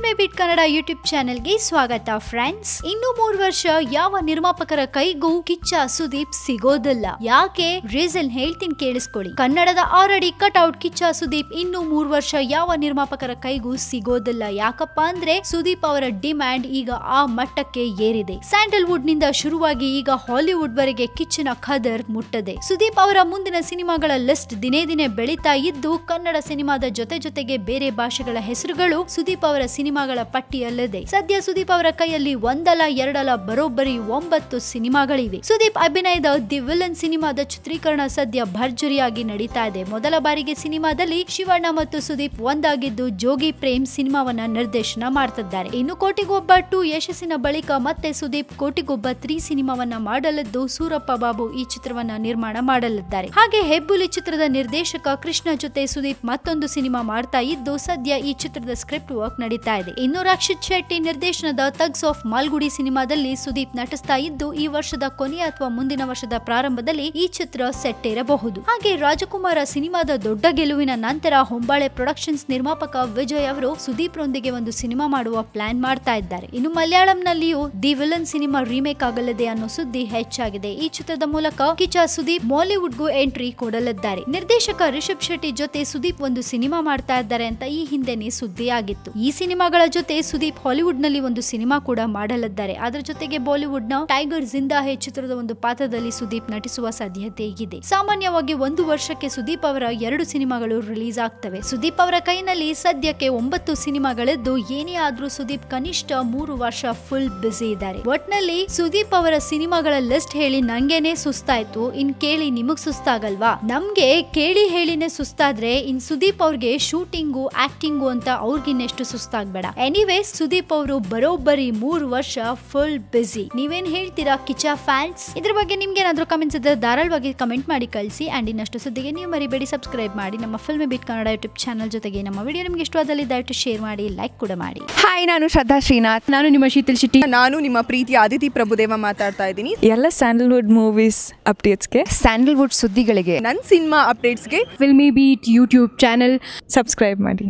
Filmy ಬಿಟ್ Kannada YouTube ಚಾನೆಲ್ಗೆ ಸ್ವಾಗತ friends. ಇನ್ನು ಮೂರು ವರ್ಷ ಯಾವ ನಿರ್ಮಾಪಕರ ಕೈಗೂ ಕಿಚ್ಚ ಸುದೀಪ್ ಸಿಗೋದಿಲ್ಲ. ಯಾಕೆ? ರೀಸನ್ ಹೇಳ್ತೀನಿ ಕೇಳಿಸ್ಕೊಳ್ಳಿ. ಕನ್ನಡದ ಆಲ್ರೆಡಿ ಕಟ್ಔಟ್ ಕಿಚ್ಚ ಸುದೀಪ್ ಇನ್ನು ಮೂರು ವರ್ಷ ಯಾವ ನಿರ್ಮಾಪಕರ ಕೈಗೂ ಸಿಗೋದಿಲ್ಲ. ಯಾಕಪ್ಪ ಅಂದ್ರೆ ಸುದೀಪ್ ಅವರ ಡಿಮ್ಯಾಂಡ್ ಈಗ ಆ ಮಟ್ಟಕ್ಕೆ ಏರಿದೆ. ಸ್ಯಾಂಡಲ್ವುಡ್ನಿಂದ ಶುರುವಾಗಿ ಈಗ ಹಾಲಿವುಡ್ ವರೆಗೆ ಕಿಚ್ಚನ ಖದರ್ ಮುಟ್ಟದೆ. ಸುದೀಪ್ ಅವರ ಮುಂದಿನ ಸಿನಿಮಾಗಳ ಲಿಸ್ಟ್ ದಿನೇ ದಿನೇ ಬೆಳೀತಾ ಇದ್ದು ಕನ್ನಡ ಸಿನಿಮಾದ ಜೊತೆ ಜೊತೆಗೆ ಬೇರೆ ಭಾಷೆಗಳ ಹೆಸರುಗಳು ಸುದೀಪ್ ಅವರ ಸಿನಿಮಾಗಳ ಪಟ್ಟಿಯಲ್ಲಿದೆ ಸದ್ಯ ಸುದೀಪ್ ಅವರ ಕೈಯಲ್ಲಿ ಒಂದಲ್ಲ ಎರಡಲ್ಲ ಬರೋಬ್ಬರಿ ಒಂಬತ್ತು ಸಿನಿಮಾಗಳಿವೆ. ಸುದೀಪ್ ಅಭಿನಯದ ದಿ ವಿಲನ್ ಸಿನಿಮಾದ ಚಿತ್ರೀಕರಣ ಸದ್ಯ ಭರ್ಜರಿಯಾಗಿ ನಡೀತಾ ಇದೆ. ಮೊದಲ ಬಾರಿಗೆ ಸಿನಿಮಾದಲ್ಲಿ ಶಿವಣ್ಣ ಮತ್ತು ಸುದೀಪ್ ಒಂದಾಗಿದ್ದು ಜೋಗಿ ಪ್ರೇಮ್ ಸಿನಿಮಾವನ್ನ ನಿರ್ದೇಶನ ಮಾಡ್ತಿದ್ದಾರೆ. ಇನ್ನು ಕೋಟಿಗೊಬ್ಬ ಟು ಯಶಸ್ಸಿನ ಬಳಿಕ ಮತ್ತೆ ಸುದೀಪ್ ಕೋಟಿಗೊಬ್ಬ ತ್ರೀ ಸಿನಿಮಾವನ್ನ ಮಾಡಲಿದ್ದು ಸೂರಪ್ಪ ಬಾಬು ಈ ಚಿತ್ರವನ್ನ ನಿರ್ಮಾಣ ಮಾಡಲಿದ್ದಾರೆ. ಹಾಗೆ ಹೆಬ್ಬುಲಿ ಚಿತ್ರದ ನಿರ್ದೇಶಕ ಕೃಷ್ಣ ಜೊತೆ ಸುದೀಪ್ ಮತ್ತೊಂದು ಸಿನಿಮಾ ಮಾಡ್ತಾ ಇದ್ದು ಸದ್ಯ ಈ ಚಿತ್ರದ ಸ್ಕ್ರಿಪ್ಟ್ ವರ್ಕ್ ನಡೀತಾ ಇದೆ. ಇನ್ನು ರಕ್ಷಿತ್ ಶೆಟ್ಟಿ ನಿರ್ದೇಶನದ ತಗ್ಸ್ ಆಫ್ ಮಾಲ್ಗುಡಿ ಸಿನಿಮಾದಲ್ಲಿ ಸುದೀಪ್ ನಟಿಸ್ತಾ ಇದ್ದು, ಈ ವರ್ಷದ ಕೊನೆಯ ಅಥವಾ ಮುಂದಿನ ವರ್ಷದ ಪ್ರಾರಂಭದಲ್ಲಿ ಈ ಚಿತ್ರ ಸೆಟ್ ಇರಬಹುದು ಹಾಗೆ ರಾಜಕುಮಾರ ಸಿನಿಮಾದ ದೊಡ್ಡ ಗೆಲುವಿನ ನಂತರ ಹೊಂಬಾಳೆ ಪ್ರೊಡಕ್ಷನ್ಸ್ ನಿರ್ಮಾಪಕ ವಿಜಯ್ ಅವರು ಸುದೀಪ್ ರೊಂದಿಗೆ ಒಂದು ಸಿನಿಮಾ ಮಾಡುವ ಪ್ಲಾನ್ ಮಾಡ್ತಾ ಇದ್ದಾರೆ. ಇನ್ನು ಮಲಯಾಳಂನಲ್ಲಿಯೂ ದಿ ವಿಲನ್ ಸಿನಿಮಾ ರೀಮೇಕ್ ಆಗಲಿದೆ ಅನ್ನೋ ಸುದ್ದಿ ಹೆಚ್ಚಾಗಿದೆ. ಈ ಚಿತ್ರದ ಮೂಲಕ ಕಿಚ ಸುದೀಪ್ ಬಾಲಿವುಡ್ಗೂ ಎಂಟ್ರಿ ಕೊಡಲಿದ್ದಾರೆ. ನಿರ್ದೇಶಕ ರಿಷಬ್ ಶೆಟ್ಟಿ ಜೊತೆ ಸುದೀಪ್ ಒಂದು ಸಿನಿಮಾ ಮಾಡ್ತಾ ಇದ್ದಾರೆ ಅಂತ ಈ ಹಿಂದೆನೆ ಸುದ್ದಿ ಆಗಿತ್ತು ಈ ಸಿನಿಮಾಗಳ ಜೊತೆ ಸುದೀಪ್ ಹಾಲಿವುಡ್ನಲ್ಲಿ ಒಂದು ಸಿನಿಮಾ ಕೂಡ ಮಾಡಲಿದ್ದಾರೆ. ಅದರ ಜೊತೆಗೆ ಬಾಲಿವುಡ್ನ ಟೈಗರ್ ಜಿಂದಾ ಹೇ ಚಿತ್ರದ ಒಂದು ಪಾತ್ರದಲ್ಲಿ ಸುದೀಪ್ ನಟಿಸುವ ಸಾಧ್ಯತೆ ಇದೆ. ಸಾಮಾನ್ಯವಾಗಿ ಒಂದು ವರ್ಷಕ್ಕೆ ಸುದೀಪ್ ಅವರ ಎರಡು ಸಿನಿಮಾಗಳು ರಿಲೀಸ್ ಆಗ್ತವೆ. ಸುದೀಪ್ ಅವರ ಕೈನಲ್ಲಿ ಸದ್ಯಕ್ಕೆ ಒಂಬತ್ತು ಸಿನಿಮಾಗಳಿದ್ದು, ಏನೇ ಆದ್ರೂ ಸುದೀಪ್ ಕನಿಷ್ಠ ಮೂರು ವರ್ಷ ಫುಲ್ ಬ್ಯುಸಿ ಇದ್ದಾರೆ. ಒಟ್ನಲ್ಲಿ ಸುದೀಪ್ ಅವರ ಸಿನಿಮಾಗಳ ಲಿಸ್ಟ್ ಹೇಳಿ ನಂಗೆನೆ ಸುಸ್ತಾಯ್ತು. ಇನ್ ಕೇಳಿ ನಿಮಗ್ ಸುಸ್ತಾಗಲ್ವಾ? ನಮ್ಗೆ ಕೇಳಿ ಹೇಳಿನೇ ಸುಸ್ತಾದ್ರೆ, ಇನ್ ಸುದೀಪ್ ಅವ್ರಿಗೆ ಶೂಟಿಂಗು ಆಕ್ಟಿಂಗು ಅಂತ ಅವ್ರಿಗಿನ್ನೆಷ್ಟು ಸುಸ್ತಾಗ್ಬೇಡ ಎನಿವೇಸ್ ಸುದೀಪ್ ಅವರು ಬರೋಬ್ಬರಿ ಮೂರು ವರ್ಷ ಫುಲ್ ಬಿಸಿ ನೀವೇನ್ ಹೇಳ್ತೀರಾ ಕಿಚ ಫ್ಯಾನ್ಸ್ ಇದ್ರ ಬಗ್ಗೆ ನಿಮ್ಗೆ ಏನಾದ್ರು ಕಮೆಂಟ್ಸ್ ಇದ್ರೆ ಧಾರಾಳವಾಗಿ ಕಮೆಂಟ್ ಮಾಡಿ ಕಳಿಸಿ. ಅಂಡ್ ಇನ್ನಷ್ಟು ಸುದ್ದಿಗೆ ನೀವು ಮರಿಬೇಡಿ. ಸಬ್ಸ್ಕ್ರೈಬ್ ಮಾಡಿ ನಮ್ಮ film beat Kannada YouTube channel ಜೊತೆಗೆ ನಮ್ಮ ವಿಡಿಯೋ ನಿಮ್ಗೆ ಇಷ್ಟವಾದಲ್ಲಿ ದಯವಿಟ್ಟು ಶೇರ್ ಮಾಡಿ ಲೈಕ್ ಕೂಡ ಮಾಡಿ. ಹಾಯ್ ನಾನು ಶ್ರದ್ಧಾ ಶ್ರೀನಾಥ್. ನಾನು ನಿಮ್ಮ ಶೀತಲ್ ಶೆಟ್ಟಿ. ನಾನು ನಿಮ್ಮ ಪ್ರೀತಿ ಆದಿತಿ ಪ್ರಭುದೇವ ಮಾತಾಡ್ತಾ ಇದ್ದೀನಿ. ಎಲ್ಲ ಸ್ಯಾಂಡಲ್ವುಡ್ ಮೂವೀಸ್ ಅಪ್ಡೇಟ್ಸ್ಗೆ ಸ್ಯಾಂಡಲ್ವುಡ್ ಸುದ್ದಿಗಳಿಗೆ. ನನ್ನ ಸಿನಿಮಾ ಅಪ್ಡೇಟ್ಸ್ಗೆ filmy beet YouTube channel subscribe ಮಾಡಿ.